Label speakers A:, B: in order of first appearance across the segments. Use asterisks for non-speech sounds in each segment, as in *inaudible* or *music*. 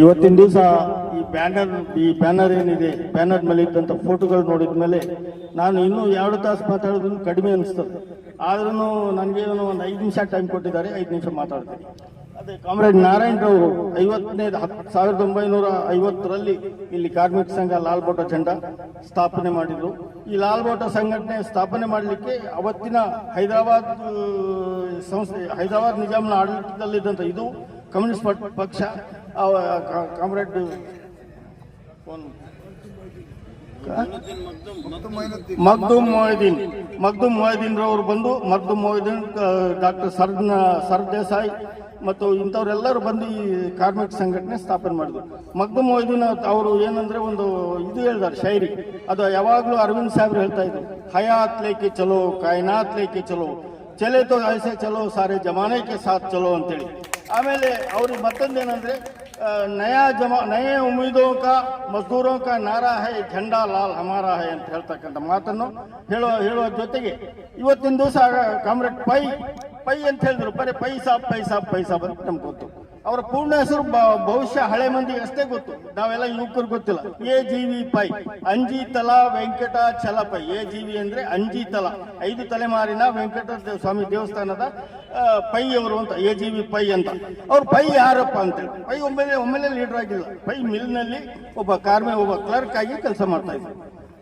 A: ಇವತ್ತಿನ ದಿವಸ ಈ ಬ್ಯಾನರ್ ಈ ಬ್ಯಾನರ್ ಏನಿದೆ, ಬ್ಯಾನರ್ ಮೇಲೆ ಇದ್ದಂಥ ಫೋಟೋಗಳು ನೋಡಿದ ಮೇಲೆ ನಾನು ಇನ್ನೂ ಎರಡು ತಾಸು ಮಾತಾಡೋದನ್ನು ಕಡಿಮೆ ಅನಿಸ್ತದೆ. ಆದ್ರೂ ನನಗೆ ಒಂದು ಐದು ನಿಮಿಷ ಟೈಮ್ ಕೊಟ್ಟಿದ್ದಾರೆ, ಐದು ನಿಮಿಷ ಮಾತಾಡ್ತೀನಿ. ಅದೇ ಕಾಮ್ರೇಡ್ ನಾರಾಯಣ್ ರವರು ಐವತ್ತನೇ ಹತ್ತು ಸಾವಿರದ ಒಂಬೈನೂರ ಐವತ್ತರಲ್ಲಿ ಇಲ್ಲಿ ಕಾರ್ಮಿಕ ಸಂಘ ಲಾಲ್ ಬೋಟ ಚಂಡ ಸ್ಥಾಪನೆ ಮಾಡಿದ್ರು. ಈ ಲಾಲ್ ಬೋಟ ಸಂಘಟನೆ ಸ್ಥಾಪನೆ ಮಾಡಲಿಕ್ಕೆ ಅವತ್ತಿನ ಹೈದರಾಬಾದ್ ಸಂಸ್ಥೆ, ಹೈದರಾಬಾದ್ ನಿಜಾಮ್ನ ಆಡಳಿತದಲ್ಲಿದ್ದಂಥ ಇದು ಕಮ್ಯುನಿಸ್ಟ್ ಪಕ್ಷ ಕಾಮ್ರೇಡ್ ಮಗ್ದೂಮ್ ಮೊಯ್ದೀನ್ ಮಗ್ದುಮ್ ಮೊಯ್ದೀನ್ ರವರು ಬಂದು Makhdoom Mohiuddin doctor sir sir Desai ಮತ್ತು ಇಂಥವ್ರೆಲ್ಲರೂ ಬಂದು ಈ ಕಾರ್ಮಿಕ ಸಂಘಟನೆ ಸ್ಥಾಪನೆ ಮಾಡಿದ್ರು. ಮಗ್ದೂಮ್ ಮೊಯ್ದೀನ್ ಅವರು ಏನಂದ್ರೆ ಒಂದು ಇದು ಹೇಳಿದಾರೆ ಶೈರಿ ಅದು ಯಾವಾಗಲೂ ಅರವಿಂದ್ ಸಾಹೇಬ್ರು ಹೇಳ್ತಾ ಇದ್ರು ಹಯಾತ್ ಲೇಕೆ ಚಲೋ ಕಾಯ್ನಾತ್ ಲೇಕೆ ಚಲೋ ಚಲೆ ತೋ ಐಸೆ ಚಲೋ ಸಾರೆ ಜಮಾನೆ ಕೆ ಸಾಥ್ ಚಲೋ ಅಂತೇಳಿ. ಆಮೇಲೆ ಅವ್ರಿಗೆ ಮತ್ತೊಂದೇನಂದ್ರೆ ನಯಾ ಜಮಾ, ನಯ ಉಮೀದೋ ಕಾ ಮಜ್ದೂರೋ ಕ ನಾರಾ ಹೈ ಝಂಡಾ ಲಾಲ್ ಹಮಾರಾ ಹೈ ಅಂತ ಹೇಳ್ತಕ್ಕಂಥ ಮಾತನ್ನು ಹೇಳೋ ಹೇಳುವ ಜೊತೆಗೆ ಇವತ್ತಿನ ದಿವಸ ಕಾಮ್ರೇಡ್ ಪೈ ಪೈ ಅಂತ ಹೇಳಿದ್ರು. ಬರೀ ಪೈ ಸಾಬ್ ಪೈ ಸಾಬ್ ಅಂತ ನಮ್ಗೆ ಗೊತ್ತು. ಅವರ ಪೂರ್ಣ ಹೆಸರು ಬಹುಶಃ ಹಳೆ ಮಂದಿ ಅಷ್ಟೇ ಗೊತ್ತು. ನಾವೆಲ್ಲ ಯುವಕರು ಗೊತ್ತಿಲ್ಲ. ಎ ಜಿ ವಿ ಪೈ ಅಂಜಿ ತಲಾ ವೆಂಕಟ ಚಲಪೈ. ಎ ಜಿ ವಿ ಅಂದ್ರೆ ಅಂಜಿ ತಲಾ ಐದು ತಲೆಮಾರಿನ ವೆಂಕಟ ಸ್ವಾಮಿ ದೇವಸ್ಥಾನದ ಪೈ ಅವರು ಅಂತ, ಎ ಜಿ ವಿ ಪೈ ಅಂತ. ಅವ್ರು ಪೈ ಯಾರಪ್ಪ ಅಂತೇಳಿ. ಪೈ ಒಮ್ಮೆಲೆ ಒಮ್ಮೆಲೆ ಲೀಡರ್ ಆಗಿಲ್ಲ. ಪೈ ಮಿಲ್ನಲ್ಲಿ ಒಬ್ಬ ಕಾರ್ಮಿ, ಒಬ್ಬ ಕ್ಲರ್ಕ್ ಆಗಿ ಕೆಲಸ ಮಾಡ್ತಾ ಇದ್ರು.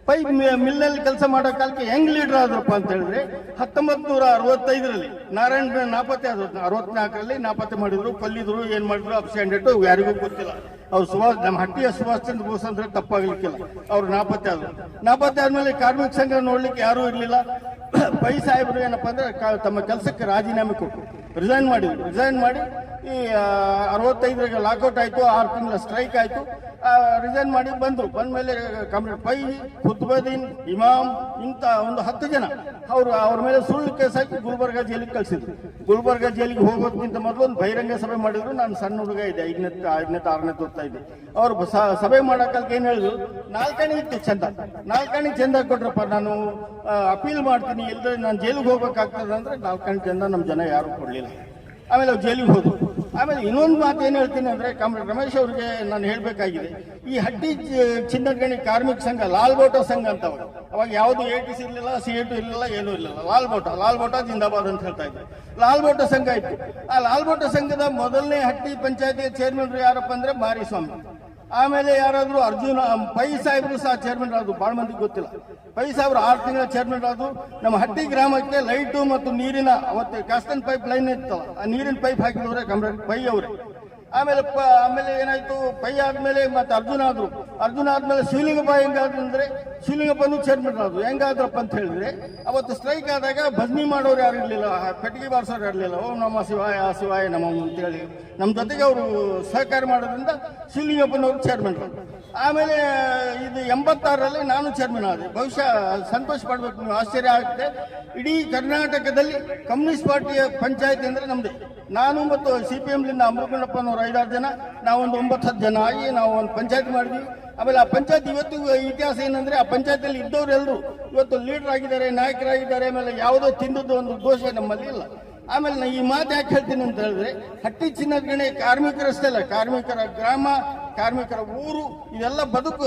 A: ಪೈ ಮಿಲ್ನಲ್ಲಿ ಕೆಲಸ ಮಾಡೋ ಕಾಲಕ್ಕೆ ಹೆಂಗ್ ಲೀಡರ್ ಆದ್ರಪ್ಪ ಅಂತ ಹೇಳಿದ್ರೆ ಹತ್ತೊಂಬತ್ ನೂರ ಅರವತ್ತೈದರಲ್ಲಿ ನಾರಾಯಣ ನಾಪತ್ತೆ ಆದ್ರು. ಅರವತ್ನಾಲ್ಕರಲ್ಲಿ ನಾಪತ್ತೆ ಮಾಡಿದ್ರು, ಕಲ್ಲಿದ್ರು, ಏನ್ ಮಾಡಿದ್ರು ಅಪ್ಸೆಂಡೆಟ್ ಯಾರಿಗೂ ಗೊತ್ತಿಲ್ಲ. ಅವ್ರು ಸುಭಾಷ್ ನಮ್ಮ ಹಟ್ಟಿಯ ಸುಭಾಷ್ ಚಂದ್ರ ಬೋಸ್ ಅಂದ್ರೆ ತಪ್ಪಾಗ್ಲಿಕ್ಕಿಲ್ಲ. ಅವ್ರು ನಾಪತ್ತೆ ಆದ್ರು. ನಾಪತ್ತೆ ಆದ್ಮೇಲೆ ಕಾರ್ಮಿಕ ಸಂಘ ನೋಡ್ಲಿಕ್ಕೆ ಯಾರೂ ಇರ್ಲಿಲ್ಲ. *coughs* ಪೈ ಸಾಹೇಬರು ಏನಪ್ಪಾ ಅಂದ್ರೆ ತಮ್ಮ ಕೆಲಸಕ್ಕೆ ರಾಜೀನಾಮೆ ಕೊಟ್ಟರು ರಿಸೈನ್ ಮಾಡಿದ್ರು. ರಿಸೈನ್ ಮಾಡಿ ಈ ಅರವತ್ತೈದರಾಗ ಲಾಕೌಟ್ ಆಯ್ತು, ಆರು ತಿಂಗಳ ಸ್ಟ್ರೈಕ್ ಆಯ್ತು. ರಿಸೈನ್ ಮಾಡಿ ಬಂದರು. ಬಂದ ಮೇಲೆ ಕಮ್ರೇಡ್ ಪೈ ಖುದ್ಬದೀನ್ ಇಮಾಮ್ ಇಂತ ಒಂದು ಹತ್ತು ಜನ ಅವರು ಅವ್ರ ಮೇಲೆ ಸುಳ್ಳು ಕೇಸ್ ಹಾಕಿ ಗುಲ್ಬರ್ಗಾ ಜೈಲಿಗೆ ಕಳಿಸಿದ್ರು. ಗುಲ್ಬರ್ಗಾ ಜೈಲಿಗೆ ಹೋಗೋದಕ್ಕಿಂತ ಮೊದಲು ಒಂದು ಬಹಿರಂಗ ಸಭೆ ಮಾಡಿದ್ರು. ನಾನು ಸಣ್ಣ ಹುಡುಗ ಇದೆ ಐದನೇ ಐದನೇ, ಆರನೇ ತೋರ್ತಾ ಇದ್ದೆ. ಅವ್ರು ಸಭೆ ಮಾಡಕ್ಕಲ್ಕ ಏನು ಹೇಳಿದ್ರು? ನಾಲ್ಕಣಿ ಇತ್ತು ಚಂದ. ನಾಲ್ಕಣಿ ಚಂದ ಕೊಟ್ರಪ್ಪ, ನಾನು ಅಪೀಲ್ ಮಾಡ್ತೀನಿ. ಇಲ್ಲದ್ರೆ ನಾನು ಜೈಲಿಗೆ ಹೋಗ್ಬೇಕಾಗ್ತದೆ ಅಂದ್ರೆ ನಾಲ್ಕಣಿ ಚಂದ ನಮ್ಮ ಜನ ಯಾರು ಕೊಡ್ಲಿಲ್ಲ. ಆಮೇಲೆ ಅವ್ರು ಜೈಲಿಗೆ ಹೋದ್ರು. ಆಮೇಲೆ ಇನ್ನೊಂದು ಮಾತು ಏನು ಹೇಳ್ತೀನಿ ಅಂದ್ರೆ ಕಾಮ್ರೇಡ್ ರಮೇಶ್ ಅವ್ರಿಗೆ ನಾನು ಹೇಳಬೇಕಾಗಿದೆ. ಈ ಹಟ್ಟಿ ಚಿನ್ನಗಣಿ ಕಾರ್ಮಿಕ ಸಂಘ, ಲಾಲ್ ಬೋಟೋ ಸಂಘ ಅಂತ ಅವರು. ಅವಾಗ ಯಾವುದು ಎ ಟಿ ಸಿ ಇರಲಿಲ್ಲ, ಸಿ ಎ ಟು ಇರಲಿಲ್ಲ, ಏನೂ ಇರಲಿಲ್ಲ. ಲಾಲ್ ಬೋಟ ಲಾಲ್ ಬೋಟ ಜಿಂದಾಬಾದ್ ಅಂತ ಹೇಳ್ತಾ ಇದ್ರು ಲಾಲ್ ಬೋಟ ಸಂಘ ಇತ್ತು. ಆ ಲಾಲ್ ಬೋಟ ಸಂಘದ ಮೊದಲನೇ ಹಟ್ಟಿ ಪಂಚಾಯತಿ ಚೇರ್ಮನ್ ಯಾರಪ್ಪ ಅಂದ್ರೆ ಮಾರಿಸ್ವಾಮಿ. ಆಮೇಲೆ ಯಾರಾದರೂ ಅರ್ಜುನ ಪೈ ಸಾಹೇಬರು ಸಹ ಚೇರ್ಮನ್ ಆದ್ರು ಭಾಳ ಮಂದಿಗೆ ಗೊತ್ತಿಲ್ಲ. ಪೈ ಸಾಹೇಬ್ರು ಆರು ತಿಂಗಳ ಚೇರ್ಮನ್ ಆದ್ರು, ನಮ್ಮ ಹಟ್ಟಿ ಗ್ರಾಮಕ್ಕೆ ಲೈಟು ಮತ್ತು ನೀರಿನ, ಅವತ್ತು ಕ್ಯಾಸ್ಟನ್ ಪೈಪ್ ಲೈನ್ ಇತ್ತಲ್ಲ, ಆ ನೀರಿನ ಪೈಪ್ ಹಾಕಿದವ್ರೆ ಕಮ್ರೇಡ್, ಪೈ ಅವರೇ. ಆಮೇಲೆ ಪ, ಆಮೇಲೆ ಏನಾಯ್ತು, ಪೈ ಆದ್ಮೇಲೆ ಮತ್ತೆ ಅರ್ಜುನ ಆದ್ರು. ಅರ್ಜುನ ಆದ್ಮೇಲೆ ಶಿವಲಿಂಗಪ್ಪ ಹೆಂಗಾದ್ರು ಅಂದ್ರೆ ಶಿವಲಿಂಗಪ್ಪನು ಚೇರ್ಮನ್ ಆದ್ರು. ಹೆಂಗಾದ್ರಪ್ಪ ಅಂತ ಹೇಳಿದ್ರೆ, ಅವತ್ತು ಸ್ಟ್ರೈಕ್ ಆದಾಗ ಭಜನಿ ಮಾಡೋರು ಯಾರು ಇರಲಿಲ್ಲ, ಪೆಟ್ಟಿಗೆ ಬಾರಿಸೋರು ಇರಲಿಲ್ಲ. ಓ ನಮ್ಮ ಶಿವಾಯ ಶಿವಾಯ ನಮ ಅಂತೇಳಿ ನಮ್ಮ ಜೊತೆಗೆ ಅವರು ಸಹಕಾರ ಮಾಡೋದ್ರಿಂದ ಶಿಲಿಂಗಪ್ಪನವರು ಚೇರ್ಮನ್ ಆಮೇಲೆ ಇದು ಎಂಬತ್ತಾರರಲ್ಲಿ ನಾನು ಚೇರ್ಮನ್ ಆದೆ. ಬಹುಶಃ ಸಂತೋಷ ಪಡ್ಬೇಕು, ನೀವು ಆಶ್ಚರ್ಯ ಆಗುತ್ತೆ ಇಡೀ ಕರ್ನಾಟಕದಲ್ಲಿ ಕಮ್ಯುನಿಸ್ಟ್ ಪಾರ್ಟಿಯ ಪಂಚಾಯತ್ ಅಂದ್ರೆ ನಮ್ಮದು ನಾನು ಮತ್ತು ಸಿ ಪಿ ಎಮ್ಲಿಂದ ಅಮೃತಣ್ಣಪ್ಪನವರು ಐದಾರು ಜನ, ನಾವೊಂದು ಒಂಬತ್ತು ಹತ್ತು ಜನ ಆಗಿ ನಾವು ಒಂದು ಪಂಚಾಯತ್ ಮಾಡಿದ್ವಿ. ಆಮೇಲೆ ಆ ಪಂಚಾಯತ್ ಇವತ್ತು ಇತಿಹಾಸ ಏನಂದ್ರೆ ಆ ಪಂಚಾಯತಿಯಲ್ಲಿ ಇದ್ದವರೆಲ್ಲರೂ ಇವತ್ತು ಲೀಡರ್ ಆಗಿದ್ದಾರೆ, ನಾಯಕರಾಗಿದ್ದಾರೆ, ಆಮೇಲೆ ಯಾವುದೋ ತಿಂದದ್ದು ಒಂದು ದೋಷ ನಮ್ಮಲ್ಲಿ ಇಲ್ಲ. ಆಮೇಲೆ ನಾ ಈ ಮಾತು ಯಾಕೆ ಹೇಳ್ತೀನಿ ಅಂತ ಹೇಳಿದ್ರೆ ಹಟ್ಟಿ ಚಿನ್ನದ ಗಣಿ ಕಾರ್ಮಿಕರಷ್ಟೇ ಅಲ್ಲ, ಕಾರ್ಮಿಕರ ಗ್ರಾಮ ಕಾರ್ಮಿಕರ ಊರು, ಇವೆಲ್ಲ ಬದುಕು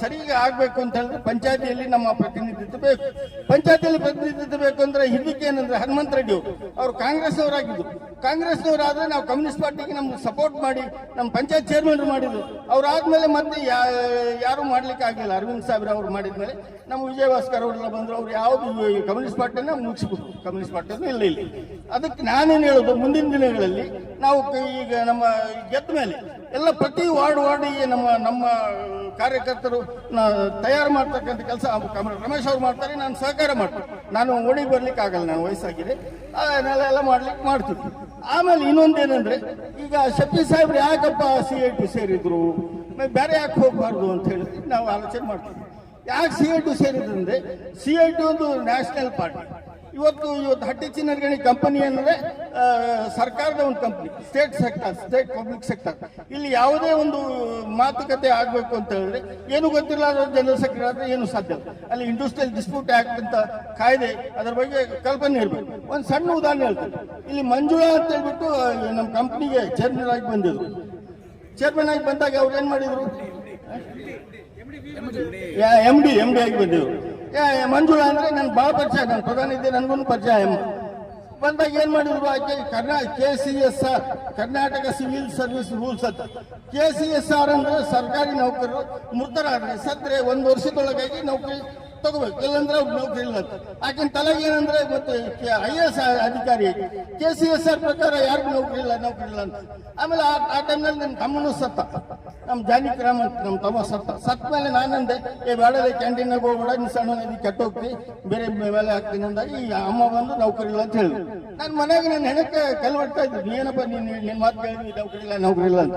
A: ಸರಿಗೆ ಆಗ್ಬೇಕು ಅಂತ ಹೇಳಿದ್ರೆ ಪಂಚಾಯತಿಯಲ್ಲಿ ನಮ್ಮ ಪ್ರತಿನಿಧಿತ್ವ ಬೇಕು. ಪಂಚಾಯತಿಯಲ್ಲಿ ಪ್ರತಿನಿಧಿತ್ವ ಬೇಕು ಅಂದ್ರೆ ಹಿಂದಕ್ಕೆ ಏನಂದ್ರೆ ಹನುಮಂತ ರೆಡ್ಡಿ ಅವರು. ಕಾಂಗ್ರೆಸ್ ಅವರಾಗಿದ್ದು ಕಾಂಗ್ರೆಸ್ನವರಾದರೆ ನಾವು ಕಮ್ಯುನಿಸ್ಟ್ ಪಾರ್ಟಿಗೆ ನಮ್ಗೆ ಸಪೋರ್ಟ್ ಮಾಡಿ, ನಮ್ಮ ಪಂಚಾಯತ್ ಚೇರ್ಮನ್ ಮಾಡಿದ್ರು. ಅವ್ರಾದ್ಮೇಲೆ ಮತ್ತೆ ಯಾರು ಮಾಡ್ಲಿಕ್ಕೆ ಆಗಲಿಲ್ಲ. ಅರವಿಂದ್ ಸಾಹೇಬ್ರ ಅವ್ರು ಮಾಡಿದ್ಮೇಲೆ ನಮ್ಮ ವಿಜಯ ಭಾಸ್ಕರ್ ಅವರೆಲ್ಲ ಬಂದ್ರು. ಅವ್ರು ಯಾವ್ದು ಕಮ್ಯುನಿಸ್ಟ್ ಪಾರ್ಟಿನ ಮುಗಿಸ್ಬೋದು ಕಮ್ಯುನಿಸ್ಟ್ ಪಾರ್ಟಿಯನ್ನು ಇಲ್ಲ, ಇಲ್ಲಿ ಅದಕ್ಕೆ ನಾನೇನು ಹೇಳೋದು? ಮುಂದಿನ ದಿನಗಳಲ್ಲಿ ನಾವು ಈಗ ನಮ್ಮ ಗೆದ್ದ ಮೇಲೆ ಎಲ್ಲ ಪ್ರತಿ ವಾರ್ಡ್ ವಾರ್ಡಿಗೆ ನಮ್ಮ ನಮ್ಮ ಕಾರ್ಯಕರ್ತರು ತಯಾರು ಮಾಡ್ತಕ್ಕಂಥ ಕೆಲಸ ರಮೇಶ್ ಅವ್ರು ಮಾಡ್ತಾರೆ, ನಾನು ಸಹಕಾರ ಮಾಡ್ತೀನಿ. ನಾನು ಓಡಿ ಬರ್ಲಿಕ್ಕೆ ಆಗಲ್ಲ, ನಾನು ವಯಸ್ಸಾಗಿದೆ. ಎಲ್ಲ ಮಾಡ್ಲಿಕ್ಕೆ ಮಾಡ್ತಿದ್ವಿ ಆಮೇಲೆ ಇನ್ನೊಂದೇನಂದ್ರೆ, ಈಗ ಶಫಿ ಸಾಹೇಬ್ರು ಯಾಕಪ್ಪ ಸಿ ಐ ಟು ಸೇರಿದ್ರು? ಬೇರೆ ಯಾಕೆ ಹೋಗ್ಬಾರ್ದು ಅಂತ ಹೇಳಿ ನಾವು ಆಲೋಚನೆ ಮಾಡ್ತೀವಿ. ಯಾಕೆ ಸಿ ಐ ಟಿ ಸೇರಿದ್ರಂದ್ರೆ, ಸಿ ಐ ಟಿ ಒಂದು ನ್ಯಾಷನಲ್ ಪಾರ್ಟಿ. ಇವತ್ತು ಇವತ್ತು ಹಟ್ಟಿ ಚಿನ್ನಗಣಿ ಕಂಪನಿ ಅಂದ್ರೆ ಸರ್ಕಾರದ ಒಂದು company state sector state public sector ಇಲ್ಲಿ ಯಾವುದೇ ಒಂದು ಮಾತುಕತೆ ಆಗಬೇಕು ಅಂತ ಹೇಳಿದ್ರೆ, ಏನು ಗೊತ್ತಿಲ್ಲ ಜನರಲ್ ಸೆಕ್ರೆಟರಿ ಆದ್ರೆ ಏನು ಸಾಧ್ಯ. ಅಲ್ಲಿ ಇಂಡಸ್ಟ್ರಿಯಲ್ ಡಿಸ್ಪ್ಯೂಟ್ ಆಕ್ಟ್ ಅಂತ ಕಾಯ್ದೆ, ಅದರ ಬಗ್ಗೆ ಕಲ್ಪನೆ ಇರಬೇಕು. ಒಂದು ಸಣ್ಣ ಉದಾಹರಣೆ ಹೇಳ್ತೀನಿ. ಇಲ್ಲಿ ಮಂಜುಳಾ ಅಂತ ಹೇಳ್ಬಿಟ್ಟು ನಮ್ಮ ಕಂಪ್ನಿಗೆ ಚೇರ್ಮನ್ ಆಗಿ ಬಂದಿದ್ರು. ಚೇರ್ಮನ್ ಆಗಿ ಬಂದಾಗ ಅವ್ರು ಏನು ಮಾಡಿದ್ರು? ಎಂ ಡಿ ಎಂ ಡಿ ಆಗಿ ಏ, ಮಂಜುಳಾ ಅಂದ್ರೆ ನನ್ ಬಹಳ ಪರಿಚಯ ನನ್ನ ಪ್ರಧಾನಿ ಇದ್ದೆ ನನ್ಗೂ ಪರಿಚಯ ಎಂ ಬಂದಾಗ ಏನ್ ಮಾಡಿದ್ರು ಆಕೆ? ಕರ್ನಾ K C S R Karnataka civil service rules ಅಂತ. ಕೆ ಸಿ ಎಸ್ ಆರ್ ಅಂದ್ರೆ ಸರ್ಕಾರಿ ನೌಕರರು ಮೃತರಾದ್ರೆ ಸತ್ರೆ ಒಂದು ವರ್ಷದೊಳಗಾಗಿ ನೌಕರಿ ತಗೋಬೇಕು ಇಲ್ಲಂದ್ರೆ ನೌಕರಿ ಇಲ್ಲ ಆಕಿನ ತಲೆಗೆ ಏನಂದ್ರೆ ಮತ್ತೆ ಐ ಎಸ್ ಅಧಿಕಾರಿ ಕೆ ಸಿ ಎಸ್ ಆರ್ ಪ್ರಕಾರ ಯಾರಿಗೂ ನೌಕರಿ ಇಲ್ಲ ನೌಕರಿ ಇಲ್ಲ ಅಂತ. ಆಮೇಲೆ ಆ- ಟೈಮ್ನಲ್ಲಿ ನನ್ನ ತಮ್ಮನೂ ಸತ್ತ. ನಮ್ಮ ಜಾನಿ ಅಂತ ನಮ್ಮ ತಮ್ಮ ಸತ್ತ. ಸತ್ತ ಮೇಲೆ ನಾನಂದೆ, ಏ ಬೇಡದೆ ಕ್ಯಾಂಟೀನಾಗ ಹೋಗ್ಬೇಡ, ನೀನು ಸಣ್ಣ ನದಿ ಕೆಟ್ಟ ಹೋಗ್ತಿ. ಬೇರೆ ಮೇಲೆ ಹಾಕ್ತೀನಿ ಅಂದಾಗ ಈ ಅಮ್ಮ ಬಂದು ನೌಕರಿ ಇಲ್ಲ ಅಂತ ಹೇಳಿದ್ರು. ನನ್ನ ಮನೆಗೆ ನನ್ನ ಹೆಣಕ್ಕೆ ಕಲ್ವಡ್ತಾ ಇದ್ದೀನಿ ಏನಪ್ಪ, ನೀನು ನಿನ್ನ ಮಾತು ಕೇಳಿದ್ವಿ ನೌಕರಿ ಇಲ್ಲ ನೌಕರಿ ಇಲ್ಲ ಅಂತ.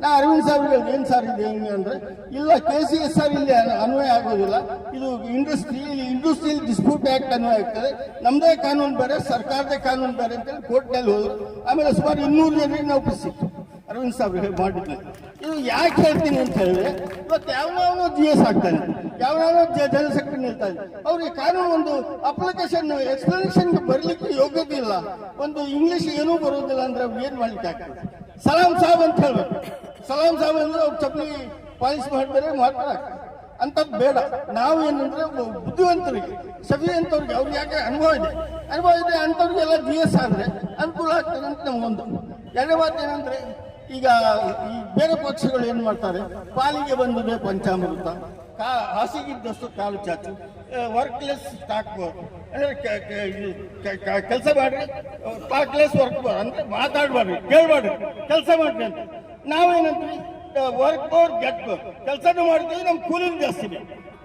A: ನಾ ಅರವಿಂದ್ ಸಾಹೇಬ್ ಹೇಳಿದೆ, ಏನು ಸರ್ ಇದೆ? ಹೆಂಗೆ ಅಂದ್ರೆ, ಇಲ್ಲ ಕೆ ಸಿ ಎಸ್ ಆರ್ ಇಲ್ಲಿ ಅನ್- ಅನ್ವಯ ಆಗೋದಿಲ್ಲ. ಇದು ಇಂಡಸ್ಟ್ರಿ ಇಂಡಸ್ಟ್ರಿಯಲ್ ಡಿಸ್ಪ್ಯೂಟ್ ಆಕ್ಟ್ ಅನ್ನೋ ಆಗ್ತದೆ ನಮ್ಮದೇ ಕಾನೂನು ಬೇರೆ, ಸರ್ಕಾರದ ಕಾನೂನು ಬೇರೆ ಅಂತೇಳಿ ಕೋರ್ಟ್ನಲ್ಲಿ ಹೋದ್ರು. ಆಮೇಲೆ ಸುಮಾರು ಇನ್ನೂರು ಜನರಿಗೆ ನಾವು ಸಿಕ್ತು. ಅರವಿಂದ್ ಸಾಬ್ ಮಾಡಿದ್ದೆ ಇದು ಯಾಕೆ ಹೇಳ್ತೀನಿ ಅಂತ ಹೇಳಿದ್ರೆ, ಇವತ್ತು ಯಾವನೋ ಜಿ ಎಸ್ ಆಗ್ತಾನೆ ಯಾವ್ದಾವನೋ ಜನರಲ್ ಸೆಕ್ಟರ್ ನಿಲ್ತಾನೆ ಅವ್ರಿಗೆ ಕಾನೂನು ಒಂದು ಅಪ್ಲಿಕೇಶನ್ ಎಕ್ಸ್ಪ್ಲನೇಷನ್ ಬರಲಿಕ್ಕೆ ಯೋಗ್ಯತೆ ಇಲ್ಲ. ಒಂದು ಇಂಗ್ಲಿಷ್ ಏನೂ ಬರೋದಿಲ್ಲ ಅಂದ್ರೆ ಏನು ಮಾಡ್ಲಿಕ್ಕೆ ಆಗ್ತದೆ? ಸಲಾಂ ಸಾಬ್ ಅಂತ ಹೇಳ್ಬೇಕು. ಸಲಾಂ ಸಾಬ್ ಅಂದ್ರೆ ಅವ್ರು ಚಪ್ಪಲಿ ಪಾಲಿಸ್ ಮಾಡ್ತಾರೆ. ಅಂತದ್ ಬೇಡ. ನಾವು ಏನಂದ್ರೆ ಬುದ್ಧಿವಂತರಿಗೆ, ಸವಿಯಂತವ್ರಿಗೆ ಅವ್ರಿಗೆ ಯಾಕೆ ಅನುಭವ ಇದೆ? ಅನುಭವ ಇದೆ ಅಂಥವ್ರಿಗೆಲ್ಲ ಜಿ ಎಸ್ ಆದ್ರೆ ಅನುಕೂಲ ಆಗ್ತದೆ ಅಂತ ನಮಗೊಂದು. ಎರಡನೇ ಮಾತು ಏನಂದ್ರೆ, ಈಗ ಈ ಬೇರೆ ಪಕ್ಷಗಳು ಏನ್ ಮಾಡ್ತಾರೆ? ಪಾಲಿಗೆ ಬಂದಿದೆ ಪಂಚಾಮೃತ. ಕಾ ಹಾಸಿಗಿದ್ದಷ್ಟು ಕಾಲು ಚಾಚು. ವರ್ಕ್ಲೆಸ್ ಸ್ಟಾಕ್ ಅಂದ್ರೆ ಕೆಲಸ ಮಾಡ್ರಿ. ಸ್ಟಾಕ್ಲೆಸ್ ವರ್ಕ್ ಅಂದ್ರೆ ಮಾತಾಡ್ಬಾರ್ರಿ, ಕೇಳ್ಬಾರ್ರಿ. ಕೆಲಸ ಮಾಡ್ರಿ ಅಂತ. ನಾವೇನಂತೀವಿ? ವರ್ಕ್ ಫೋರ್ ಗೆಟ್ ಕೆಲಸನೂ ಮಾಡ್ತೀವಿ ನಮ್ಮ ಕೂಲಿನ ಜಾಸ್ತಿ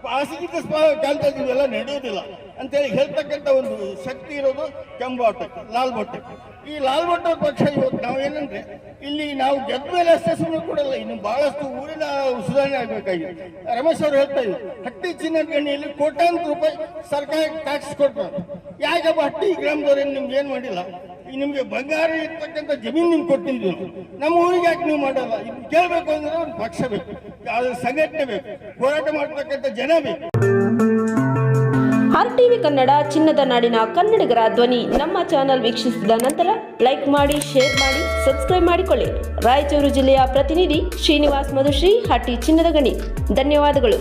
A: ಖಾಸಗಿ ಹಾಸಿಗಿದ್ದ ಇವೆಲ್ಲ ನಡೆಯೋದಿಲ್ಲ ಅಂತೇಳಿ ಹೇಳ್ತಕ್ಕಂಥ ಒಂದು ಶಕ್ತಿ ಇರೋದು ಕೆಂಬಾಟಕ್ಕೆ ಲಾಲ್ ಬೊಟ್ಟಕ್ಕೆ ಈ ಲಾಲ್ ಬೊಟ್ಟ ಪಕ್ಷ ಇವತ್ತು ನಾವು ಏನಂದ್ರೆ ಇಲ್ಲಿ ನಾವು ಗೆದ್ದ ಮೇಲೆ ಅಷ್ಟೇ ಸುಮ್ಮನೆ ಕೊಡಲ್ಲ, ಇನ್ನು ಬಹಳಷ್ಟು ಊರಿನ ಸುಧಾರಣೆ ಆಗಬೇಕಾಗಿದೆ. ರಮೇಶ್ ಅವರು ಹೇಳ್ತಾ ಇದ್ರು, ಹಟ್ಟಿ ಚಿನ್ನದ ಗಣಿಯಲ್ಲಿ ಕೋಟ್ಯಾಂತರ ರೂಪಾಯಿ ಸರ್ಕಾರಕ್ಕೆ ಟ್ಯಾಕ್ಸ್ ಕೊಡ್ತಾರೆ. ಯಾಕಪ್ಪ ಹಟ್ಟಿ ಗ್ರಾಮದವ್ರೇನು ನಿಮ್ಗೆ ಏನು ಮಾಡಿಲ್ಲ? ನಿಮ್ಗೆ ಬಂಗಾರ ಇರ್ತಕ್ಕಂಥ ಜಮೀನು ನಿಮ್ಗೆ ಕೊಟ್ಟಿದ್ವಿ ನಮ್ಮ ಊರಿಗೆ ಯಾಕೆ ನೀವು ಮಾಡಲ್ಲ? ಇದು ಕೇಳಬೇಕು ಅಂದ್ರೆ ಒಂದು ಪಕ್ಷ ಬೇಕು. ಅದು ಸಂಘಟನೆ ಬೇಕು. ಹೋರಾಟ ಮಾಡ್ತಕ್ಕಂಥ ಜನ ಬೇಕು.
B: ಆರ್ ಟಿವಿ ಕನ್ನಡ ಚಿನ್ನದ ನಾಡಿನ ಕನ್ನಡಿಗರ ಧ್ವನಿ ನಮ್ಮ ಚಾನೆಲ್ ವೀಕ್ಷಿಸಿದ ನಂತರ ಲೈಕ್ ಮಾಡಿ, ಶೇರ್ ಮಾಡಿ, ಸಬ್ಸ್ಕ್ರೈಬ್ ಮಾಡಿಕೊಳ್ಳಿ. ರಾಯಚೂರು ಜಿಲ್ಲೆಯ ಪ್ರತಿನಿಧಿ ಶ್ರೀನಿವಾಸ್ ಮಧುಶ್ರೀ, ಹಟ್ಟಿ ಚಿನ್ನದ ಗಣಿ. ಧನ್ಯವಾದಗಳು.